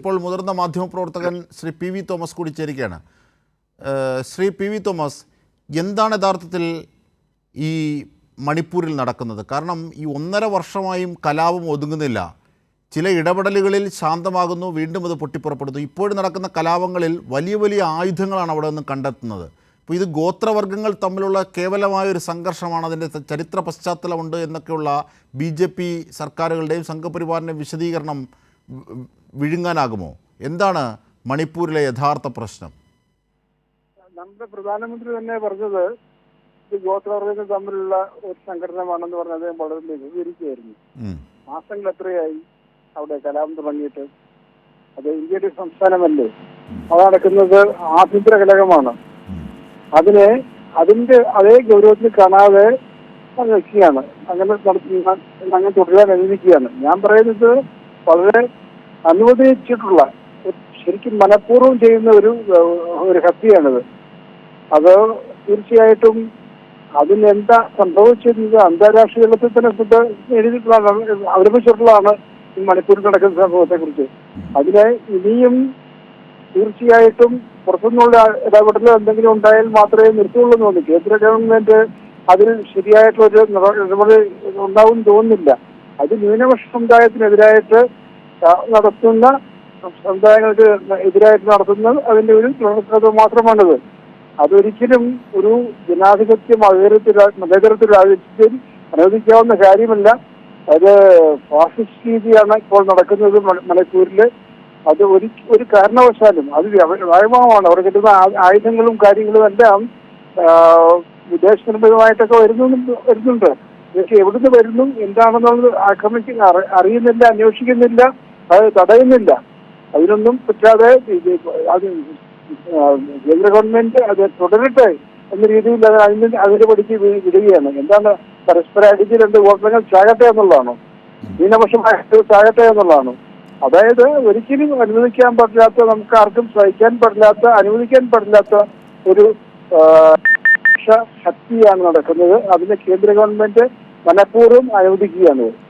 ഇപ്പോൾ മുതിർന്ന മാധ്യമപ്രവർത്തകൻ ശ്രീ പി വി തോമസ് കൂടി ചേരുകയാണ് ശ്രീ പി വി തോമസ് എന്താണ് യഥാർത്ഥത്തിൽ ഈ മണിപ്പൂരിൽ നടക്കുന്നത്? കാരണം ഈ ഒന്നര വർഷമായും കലാപം ഒതുങ്ങുന്നില്ല. ചില ഇടപെടലുകളിൽ ശാന്തമാകുന്നു വീണ്ടും അത് പൊട്ടിപ്പുറപ്പെടുന്നു. ഇപ്പോഴും നടക്കുന്ന കലാപങ്ങളിൽ വലിയ വലിയ ആയുധങ്ങളാണ് അവിടെ നിന്ന് കണ്ടെത്തുന്നത്. അപ്പോൾ ഇത് ഗോത്രവർഗങ്ങൾ തമ്മിലുള്ള കേവലമായ ഒരു സംഘർഷമാണ്. അതിന്റെ ചരിത്ര പശ്ചാത്തലമുണ്ട് എന്നൊക്കെയുള്ള ബി ജെ പി സർക്കാരുകളുടെയും സംഘപരിവാറിന്റെയും വിശദീകരണം വിഴുങ്ങാനാകുമോ? എന്താണ് മണിപ്പൂരിലെ യഥാർത്ഥ പ്രശ്നം? നമ്മുടെ പ്രധാനമന്ത്രി തന്നെ പറഞ്ഞത് ഇത് ഗോത്രവർഗങ്ങൾ തമ്മിലുള്ള ഒരു സംഘടനമാണെന്ന് പറഞ്ഞത് അദ്ദേഹം വളരെ വിവരിക്കുകയായിരുന്നു ഉം. മാസങ്ങൾ എത്രയായി അവിടെ കലാപം തുടങ്ങിയിട്ട്? അത് ഇന്ത്യയുടെ സംസ്ഥാനമല്ലേ? അത് നടക്കുന്നത് ആഭ്യന്തര ഘടകമാണ്. അതിനെ അതിന്റെ അതേ ഗൗരവത്തിൽ കാണാതെ അത് വെക്കുകയാണ്. അങ്ങനെ നടത്തുന്ന അങ്ങനെ തുടരാൻ അനുവദിക്കുകയാണ്. ഞാൻ പറയുന്നത് വളരെ അനുവദിച്ചിട്ടുള്ള ശരിക്കും മനഃപൂർവം ചെയ്യുന്ന ഒരു ഒരു ഹത്യയാണിത് അത് തീർച്ചയായിട്ടും അതിനെന്താ സംഭവിച്ചിരുന്നത് അന്താരാഷ്ട്ര തലത്തിൽ തന്നെ ഇത് എഴുതിയിട്ടുള്ളതാണ് അവലംബിച്ചിട്ടുള്ളതാണ് ഈ മണിപ്പൂരിൽ നടക്കുന്ന സംഭവത്തെ കുറിച്ച് അതിനെ ഇനിയും തീർച്ചയായിട്ടും പുറത്തുനിന്നുള്ള ഇടപെടൽ എന്തെങ്കിലും ഉണ്ടായാൽ മാത്രമേ നിർത്തുള്ളൂ എന്ന് തോന്നുന്നു. കേന്ദ്ര ഗവൺമെന്റ് അതിൽ ശരിയായിട്ടുള്ള ഒരു ഇടപെടൽ ഉണ്ടാവും തോന്നുന്നില്ല. അത് ന്യൂനപക്ഷ സമുദായത്തിനെതിരായിട്ട് നടത്തുന്ന സമുദായങ്ങൾക്ക് എതിരായിട്ട് നടത്തുന്ന അതിന്റെ ഒരു പ്രവർത്തനം മാത്രമാണിത്. അതൊരിക്കലും ഒരു ജനാധിപത്യ മതേതരത്തിൽ മതേതരത്തിൽ രാജ്യത്തിൽ അനുവദിക്കാവുന്ന കാര്യമല്ല. അത് ഫാസിസ്റ്റ് രീതിയാണ് ഇപ്പോൾ നടക്കുന്നത് മണ- അത് ഒരു ഒരു കാരണവശാലും അത് വ്യ- വ്യാപകമാണ്. അവിടെ കിട്ടുന്ന ആയുധങ്ങളും കാര്യങ്ങളും എല്ലാം വിദേശ നിർമ്മിതമായിട്ടൊക്കെ വരുന്നു വരുന്നുണ്ട്. ഇതൊക്കെ എവിടുന്ന് വരുന്നു? എന്താണെന്നുള്ളത് ആക്രമിക്കുന്ന അറിയുന്നില്ല അന്വേഷിക്കുന്നില്ല അത് തടയുന്നില്ല. അതിനൊന്നും പറ്റാതെ അത് കേന്ദ്ര ഗവൺമെന്റ് അത് തുടരട്ടെ എന്ന രീതിയിൽ അത് അതിന് അതിന്റെ പഠിച്ച് വിടുകയാണ്. എന്താണ് പരസ്പര അടിച്ച് രണ്ട് ഗോത്രങ്ങൾ ചാകട്ടെ എന്നുള്ളതാണോ? ന്യൂനപക്ഷമായിട്ട് ചാകട്ടെ എന്നുള്ളതാണോ? അതായത് ഒരിക്കലും അനുവദിക്കാൻ പറ്റാത്ത നമുക്ക് ആർക്കും സഹിക്കാൻ പറ്റില്ലാത്ത അനുവദിക്കാൻ പറ്റില്ലാത്ത ഒരു ആ, ശക്തിയാണ് നടക്കുന്നത്. അതിനെ കേന്ദ്ര ഗവൺമെന്റ് മനഃപൂർവം അനുവദിക്കുകയാണ്.